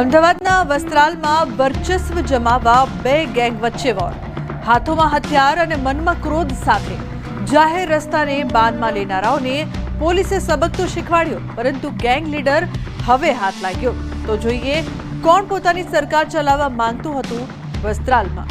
અમદાવાદના વસ્ત્રાલમાં વર્ચસ્વ જમાવવા બે ગેંગ વચ્ચે વોર. હાથોમાં હથિયાર અને મનમાં ક્રોધ સાથે. જાહેર રસ્તાને બાનમાં લેનારાઓને પોલીસે સબક તો શીખવાડ્યો, પરંતુ ગેંગ લીડર હવે હાથ લાગ્યો. તો જોઈએ, કોણ પોતાની સરકાર ચલાવવા માંગતું હતું વસ્ત્રાલમાં?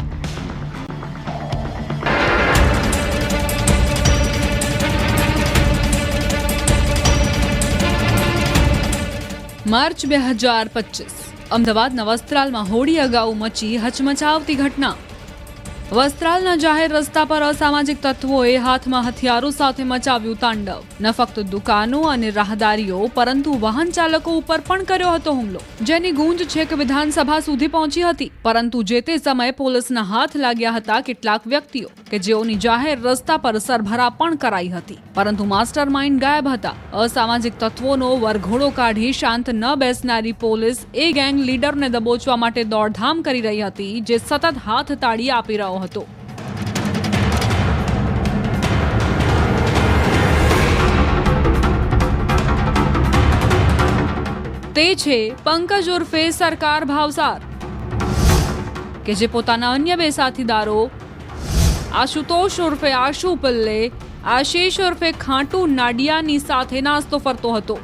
માર્ચ બે હજાર પચીસ. અમદાવાદના વસ્ત્રાલમાં હોળી અગાઉ મચી હચમચાવતી ઘટના. વસ્ત્રાલના જાહેર રસ્તા પર અસામાજિક તત્વોએ હાથમાં હથિયારો સાથે મચાવ્યું તાંડવ. ન ફક્ત દુકાનો અને રાહદારીઓ, પરંતુ વાહન ચાલકો ઉપર પણ કર્યો હતો હુમલો. જેની ગુંજ છેક વિધાનસભા સુધી પહોંચી હતી. પરંતુ જે તે સમયે પોલીસના હાથ લાગ્યા હતા, કેટલાક વ્યક્તિઓ કે જેઓની જાહેર રસ્તા પર સરભરા પણ કરાઈ હતી. પરંતુ માસ્ટર માઇન્ડ ગાયબ હતા. અસામાજિક તત્વોનો વરઘોડો કાઢી શાંત ન બેસનારી પોલીસ એ ગેંગ લીડરને દબોચવા માટે દોડધામ કરી રહી હતી, જે સતત હાથ તાળી આપી રહ્યો હતો. તે છે પંકજ ઉર્ફે સરકાર ભાવસાર. કે જે પોતાના અન્ય બે સાથીદારો, આશુતોષ ઉર્ફે આશુ પલ્લે, આશીષ ઉર્ફે ખાંટુ નાડિયાની સાથે નાસ્તો ફરતો હતો.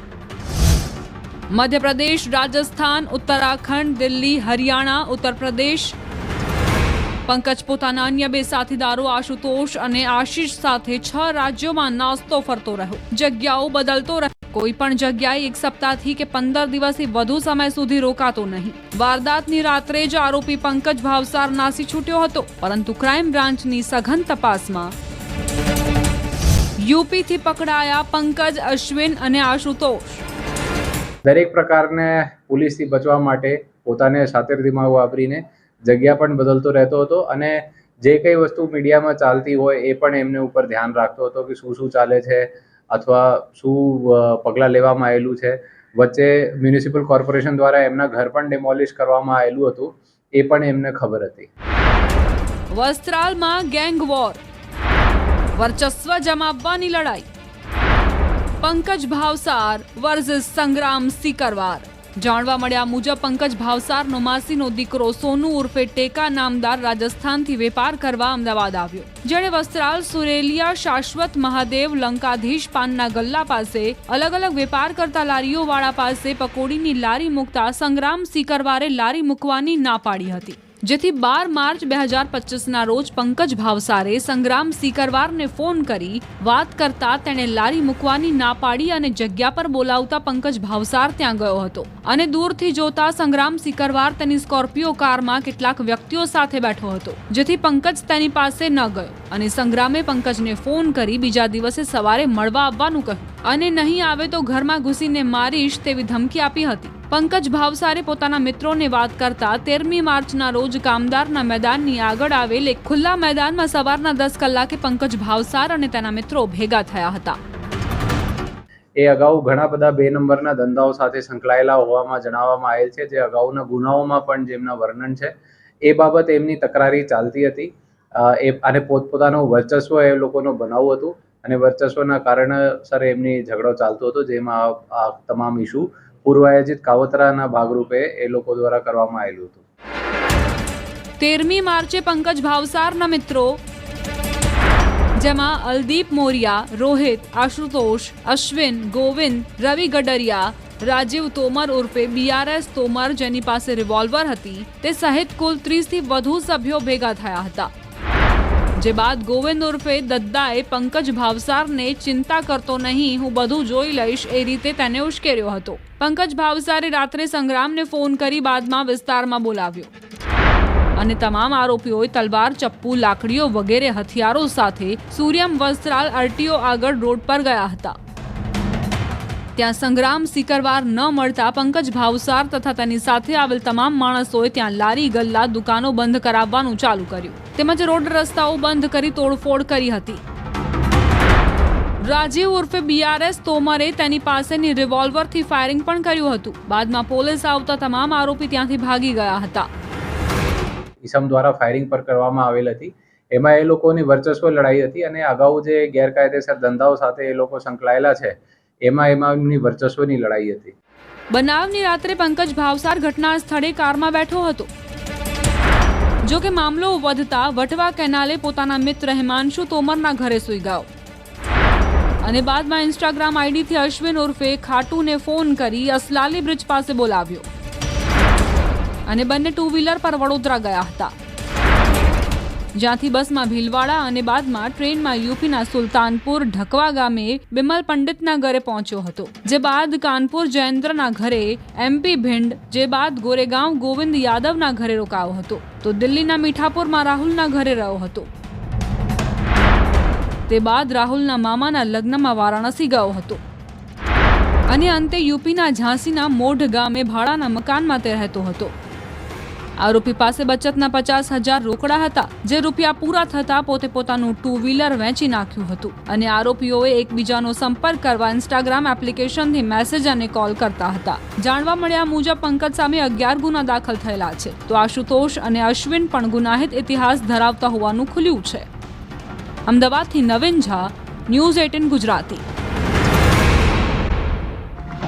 મધ્યપ્રદેશ, રાજસ્થાન, ઉત્તરાખંડ, દિલ્હી, હરિયાણા ઉત્તર પ્રદેશ પંકજ પોતાના અન્ય બે સાથીદારો આશુતોષ અને આશીષ સાથે છ રાજ્યોમાં નાસ્તો ફરતો રહ્યો. જગ્યાઓ બદલતો રહ્યો કોઈ પણ જગ્યાએ એક સપ્તાહથી કે પંદર દિવસથી વધુ સમય સુધી રોકાતો નહીં. વારદાતની રાત્રે જ આરોપી પંકજ ભાવસાર નાસી છૂટ્યો હતો, પરંતુ ક્રાઇમ બ્રાન્ચની સઘન તપાસમાં યુપીથી પકડાયા પંકજ, અશ્વિન અને આશુતોષ. દરેક પ્રકારને પોલીસથી બચવા માટે પોતાને સાતેર દિમાગ વાપરીને જગ્યા પણ બદલતો રહેતો હતો અને જે કઈ વસ્તુ મીડિયામાં ચાલતી હોય એ પણ એમને ઉપર ધ્યાન રાખતો હતો કે શું શું ચાલે છે અથવા શું પગલાં લેવામાં આવેલું છે. વચ્ચે મ્યુનિસિપલ કોર્પોરેશન દ્વારા એમના ઘર પણ ડિમોલિશ કરવામાં આવેલું હતું. એ પણ એમને ખબર હતી. વસ્ત્રાલમાં ગેંગ વોર વર્ચસ્વ જમાવવાની લડાઈ. પંકજ ભાવસાર વર્સિસ સંગ્રામ સિકરવાર જાણવા મળ્યા મુજબ પંકજ ભાવસારનો માસીનો દીકરો સોનુ ઉર્ફે ટેકા નામદાર રાજસ્થાનથી વેપાર કરવા અમદાવાદ આવ્યો. જેણે વસ્ત્રાલ, સુરેલિયા, શાશ્વત, મહાદેવ, લંકાધીશ, પાનના ગલ્લા પાસે અલગ અલગ વેપાર કરતા લારીઓવાળા પાસે પકોડીની લારી મૂકતા સંગ્રામ સિકરવારે લારી મૂકવાની ના પાડી હતી. જેથી બાર માર્ચ બે હજાર પચીસના રોજ પંકજ ભાવસારે સંગ્રામ સિકરવારને ફોન કરી વાત કરતા તેણે લારી મૂકવાની ના પાડી અને જગ્યા પર બોલાવતા પંકજ ભાવસાર ત્યાં ગયો હતો. અને દૂરથી જોતા સંગ્રામ સિકરવાર તેની સ્કોર્પિયો કારમાં કેટલાક વ્યક્તિઓ સાથે બેઠો હતો, જેથી પંકજ તેની પાસે ન ગયો અને સંગ્રામે પંકજને ફોન કરી બીજા દિવસે સવારે મળવા આવવાનું કહ્યું. અને નહીં આવે તો ઘરમાં ઘૂસીને મારીશ તેવી ધમકી આપી હતી. પંકજ ભાવસારે પોતાના મિત્રોને વાત કરતા તેરમી માર્ચના રોજ કામદારના મેદાનની આગળ આવેલ એક ખુલ્લા મેદાનમાં સવારના દસ કલાકે પંકજ ભાવસાર અને તેના મિત્રો ભેગા થયા હતા. એ અગાઉ ઘણા બધા બે નંબરના ધંધાઓ સાથે સંકળાયેલા હોવામાં જણાવવામાં આવેલ છે જે અગાઉના ગુનાઓમાં પણ જેમના વર્ણન છે, એ બાબત એમની તકરારી ચાલતી હતી. એ અને પોતપોતાનું વર્ચસ્વ એ લોકોનું બનાવવું હતું અને વર્ચસ્વના કારણસર એમની ઝઘડો ચાલતો હતો, જેમાં આ તમામ ઇસ્યુ પૂર્વાયોજિત કાવતરાના ભાગરૂપે એ લોકો દ્વારા કરવામાં આવેલું હતું. તેરમી માર્ચે પંકજ ભાવસારના મિત્રો, જેમાં અલદીપ મોરિયા, રોહિત, આશુતોષ, અશ્વિન, ગોવિંદ, રવિ ગડરિયા, રાજીવ તોમર ઉર્ફે બીઆરએસ તોમર જેની પાસે રિવોલ્વર હતી, તે સહિત કુલ ત્રીસથી વધુ સભ્યો ભેગા થયા હતા. જે બાદ ગોવિંદ ઉર્ફે દદ્દાએ પંકજ ભાવસારને ચિંતા કરતો નહીં, હું બધું જોઈ લઈશ, એ રીતે તેને ઉશ્કેર્યો હતો. પંકજ ભાવસારે રાત્રે સંગ્રામને ફોન કરી બાદમાં વિસ્તારમાં બોલાવ્યો. અને તમામ આરોપીઓએ તલવાર, ચપ્પુ, લાકડીઓ વગેરે હથિયારો સાથે સૂર્યમ વસ્ત્રાલ આરટીઓ આગળ રોડ પર ગયા હતા. ત્યાં સંગ્રામ સિકરવાર ન મળતા પંકજ ભાવસાર તથા તેની સાથે આવેલ તમામ માણસોએ ત્યાં લારી, ગલ્લા, દુકાનો બંધ કરાવવાનું ચાલુ કર્યું. તેમજ રોડ રસ્તાઓ બંધ કરી તોડફોડ કરી હતી. રાજીવ ઉર્ફે બીઆરએસ તોમરે તેની પાસેની રિવોલ્વરથી ફાયરિંગ પણ કર્યું હતું. બાદમાં પોલીસ આવતા તમામ આરોપી ત્યાંથી ભાગી ગયા હતા. ઈસમ દ્વારા ફાયરિંગ પર કરવામાં આવેલ હતી. એમાં એ લોકોની વર્ચસ્વ લડાઈ હતી અને અગાઉ જે ગેરકાયદેસર ધંધાઓ સાથે એ લોકો સંકળાયેલા છે એમાં એમાં એમની વર્ચસ્વની લડાઈ હતી. બનાવની રાત્રે પંકજ ભાવસાર ઘટના સ્થળે કારમાં બેઠો હતો. જો કે મામલો વધતા વટવા કેનાલે પોતાના મિત્ર હિમાંશુ તોમરના ઘરે સૂઈ ગયો. અને બાદમાં ઇન્સ્ટાગ્રામ આઈડીથી અશ્વિન ઉર્ફે ખાટુને ફોન કરી અસલાલી બ્રિજ પાસે બોલાવ્યો. અને બંને ટુ વ્હીલર પર વડોદરા ગયા હતા. જ્યાંથી બસમાં ભીલવાડા અને બાદમાં ટ્રેનમાં યુપીના સુલતાનપુર ઢકવા ગામે બિમલ પંડિતના ઘરે પહોંચ્યો હતો, જે બાદ કાનપુર જયેન્દ્રના ઘરે એમપી ભિંડ, જે બાદ ગોરેગાંવ ગોવિંદ યાદવના ઘરે રોકાયો હતો, તો દિલ્હીના મીઠાપુરમાં રાહુલના ઘરે રહ્યો હતો. તે બાદ રાહુલના મામાના લગ્નમાં વારાણસી ગયો હતો. અને અંતે યુપીના ઝાંસીના મોઢ ગામે ભાડાના મકાનમાં તે રહેતો હતો. આરોપી પાસે બચતના પચાસ હજાર રોકડા હતા, જે રૂપિયા પૂરા થતા પોતે પોતાનું ટુ વ્હીલર વેચી નાખ્યું હતું. અને આરોપીઓએ એકબીજાનો સંપર્ક કરવા ઇન્સ્ટાગ્રામ એપ્લિકેશનથી મેસેજ અને કોલ કરતા હતા. જાણવા મળ્યા મુજબ પંકજ સામે અગિયાર ગુના દાખલ થયેલા છે. તો આશુતોષ અને અશ્વિન પણ ગુનાહિત ઇતિહાસ ધરાવતા હોવાનું ખુલ્યું છે. અમદાવાદથી નવીન ઝા, ન્યૂઝ એટીન ગુજરાતી.